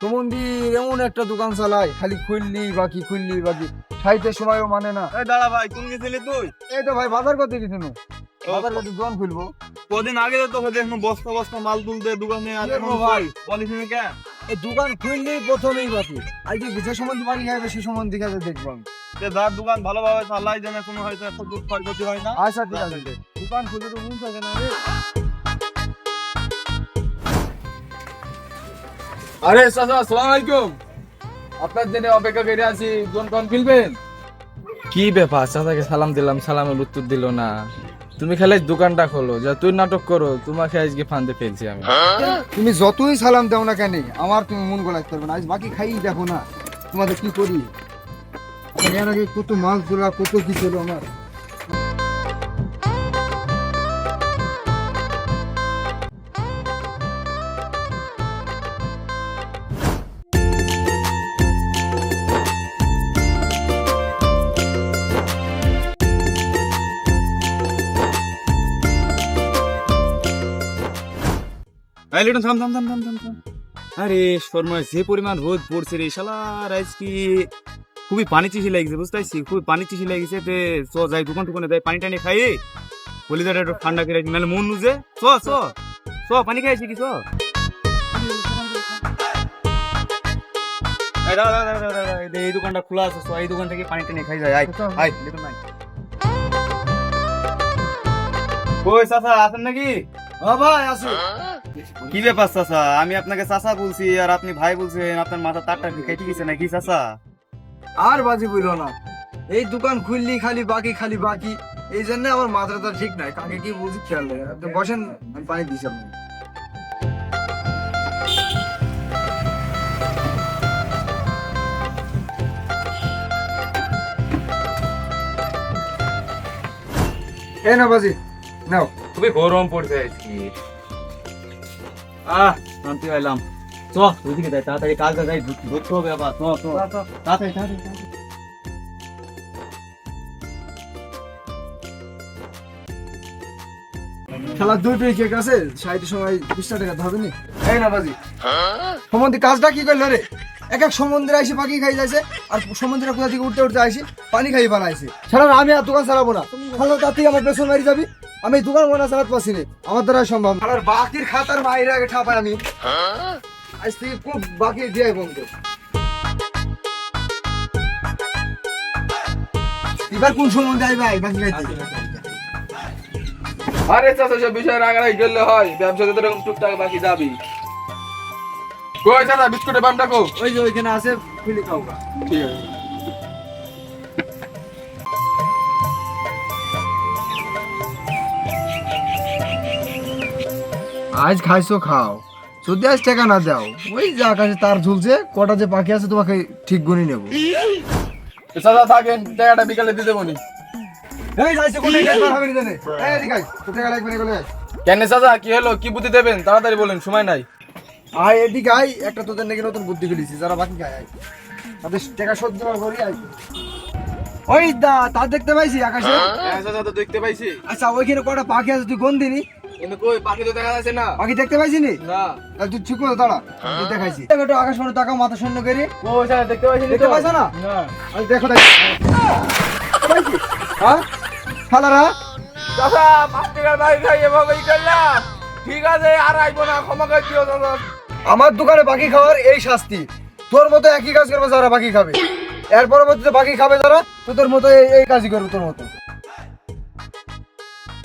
সুমন্দির এমন একটা দোকান চালায় খালি খুললি বাকি খুললি বাকি। সাইতে সময়ও মানে না। এই দাঁড়া ভাই কোন গেছিলি তুই? এই তো ভাই বাজার করতে না। বাজার করতে দোকান খুলবো। কদিন আগে তো তোকে দেখনো বস্তা বস্তা মাল তুলতে দোকানে আর কি ভাই? পলিথিনে কে এই দোকান খুললি প্রথমেই বাকি আজকে যে সম্বন্ধে বাড়ি খাইবে সে সম্বন্ধে কাছে দেখব আমি। যে যার দোকান ভালোভাবে চালাই জানে কোনো হয়তো এত দুধ ক্ষয়ক্ষতি হয় না। আচ্ছা ঠিক আছে। দোকান খুলে তো মন থাকে না রে। আরে চাচা আসসালামু আলাইকুম। আপনার জন্য অপেক্ষা করে আছি কোন কোন ফিলবেন কি ব্যাপার? চাচাকে সালাম দিলাম সালামের উত্তর দিল না। তুমি খালি দোকানটা খোলো যা তুই নাটক করো তোমাকে আজকে ফান্দে ফেলছি আমি। তুমি যতই সালাম দাও না কেন আমার তুমি মন গলাতে পারবে না। আজ বাকি খাই দেখো না তোমাদের কি করি? এর আগে কত মাল তোলা কত কি ছিল আমার। এই লিটন থাম থাম থাম থাম থাম। থাম আরে শর্মা যে পরিমাণ রোদ পড়ছে রে শালার আজ কি খুবই পানি চিঠি লাগছে বুঝতে পারছি খুবই পানি চিঠি লাগছে তে চ যাই দোকান টুকানে যাই পানি টানি খাই কলিজাটা একটু ঠান্ডা করে নাহলে মন নুজে চ চ চ পানি খাইছি কি চ। এই দোকানটা খোলা আছে চ, এই দোকান থেকে পানি টানি খাই যায় আয় আয় লিটন আয়। কই চাচা আছেন নাকি? ভাই আসো কি ব্যাপার চাচা? আমি আপনাকে চাচা বলছি আর আপনি ভাই বলছেন আপনার মাথা তারটা কেটে গেছে নাকি চাচা? আর বাজি বইল না। এই দোকান খুললি খালি বাকি খালি বাকি। এই জন্য আমার মাথাটা ঠিক নাই। কাকে কি বুঝি খেয়াল নেই। আপনি বসেন আমি পানি দিছি আপনাকে। এই না বাজি নাও। খুবই গরম পড়ছে আজকে। আহ শান্তি পাইলাম। চ ওইদিকে যাই তাড়াতাড়ি কাজটা যাই ধরতে হবে আবার। চ চ। তাড়াতাড়ি। খেলা দুটোই কেক আছে সাইটের সময় বিশ টাকা ধরবে নি? এই না বাজি। সমুদ্রে কাজটা কি করল রে? এক এক সমুদ্রে আইসে পাখি খাই যাইছে আর সমুদ্রে কোথা থেকে উঠতে উঠতে আইসি? পানি খাই বানাইছে। ছাড়া আমি আর দোকান চালাবো না। তার থেকে আমার পেছন মারি যাবি। আমি দোকান মনে চালাতে পারছি না। আমার দ্বারা সম্ভব। আর বাকির খাতার বাইরে আগে ঠাপাই আমি। আজ থেকে খুব বাকি দিয়ে বন্ধু। এবার কোন সময় যাই ভাই বাকি খাইতে আরে চাচা সব বিষয় রাগারাগি গেলে হয়। ব্যবসাতে তো এরকম টুকটাক বাকি যাবি কই চাচা বিস্কুটের বাম ডাকো ওই যে ওইখানে আছে খুলে খাও ঠিক আছে। আজ খাইছো খাও। যদি আজ টাকা না দাও ওই যে আকাশে তার ঝুলছে কটা যে পাখি আছে তোমাকে ঠিক গুনি নেব। চাচা থাকেন টাকাটা বিকালে দিতে বনি এই যাইছে কোনে টাকা হবে না এই এদিকে আয় তো টাকা লাগবে না বলে কেন চাচা কি হলো? কি বুদ্ধি দেবেন? তাড়াতাড়ি বলেন সময় নাই। আয় এদিকে আয় একটা তোদের নাকি নতুন বুদ্ধি ফেলেছি যারা বাকি খায় আয়। তাদের টাকা সহ্য করি আয়। ওই দা তা দেখতে পাইছি আকাশে? হ্যাঁ চাচা তো দেখতে পাইছি। আচ্ছা ওইখানে কটা পাখি আছে তুই কোন দিনই কিন্তু কই পাখি তো দেখা যাচ্ছে না। পাখি দেখতে পাইছি নি। না তাহলে তুই ঠিক দাঁড়া তুই দেখাইছি। একটু আকাশ মনে টাকা মাথা শূন্য করি দেখতে পাইছি দেখতে পাইছো না? না। আরে দেখো দেখো। হ্যাঁ? খালারা চাচা পাঁচ টাকার বাড়ি খাই এভাবেই করলাম। ঠিক আছে আর আইবো না ক্ষমা করে দিও চাচা আমার দোকানে বাকি খাওয়ার এই শাস্তি। তোর মতো একই কাজ করবে যারা বাকি খাবে। এর পরবর্তীতে বাকি খাবে যারা তো তোর মতো এই কাজই করবে তোর মতো।